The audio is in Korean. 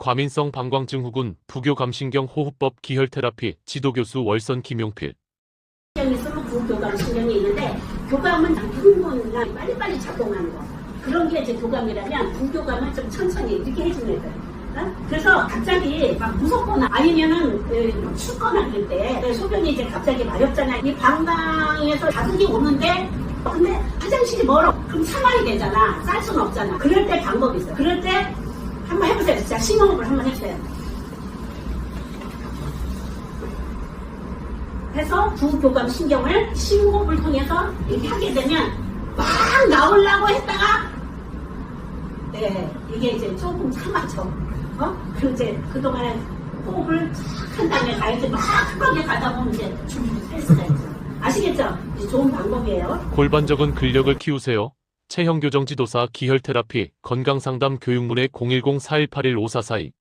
과민성 방광증 후군 부교감신경 호흡법 기혈 테라피 지도교수 월선 김용필. 신경이 있으면 부교감 신경이 있는데 교감은 흥분이나 빨리빨리 작동하는 거. 그런 게 이제 교감이라면 부교감은 좀 천천히 이렇게 해주는 애들 어? 그래서 갑자기 막 무섭거나 아니면은 에, 막 춥거나 그럴 때 소변이 이제 갑자기 마렵잖아 이 방광에서 자극이 오는데 근데 화장실이 멀어. 그럼 상황이 되잖아. 쌀 수는 없잖아. 그럴 때 방법이 있어 그럴 때 한번 해보세요 진짜 심호흡을 한번 해보세요 해서 부교감 신경을 심호흡을 통해서 이렇게 하게 되면 막 나오려고 했다가 네 이게 이제 조금 참았죠 어? 그리고 이제 그동안에 호흡을 쫙한 다음에 가야지 막 급하게 가다 보면 이제 할 수가 있죠 아시겠죠? 좋은 방법이에요 골반적인 근력을 키우세요. 체형교정 지도사 기혈테라피 건강상담 교육문의 010-4181-5442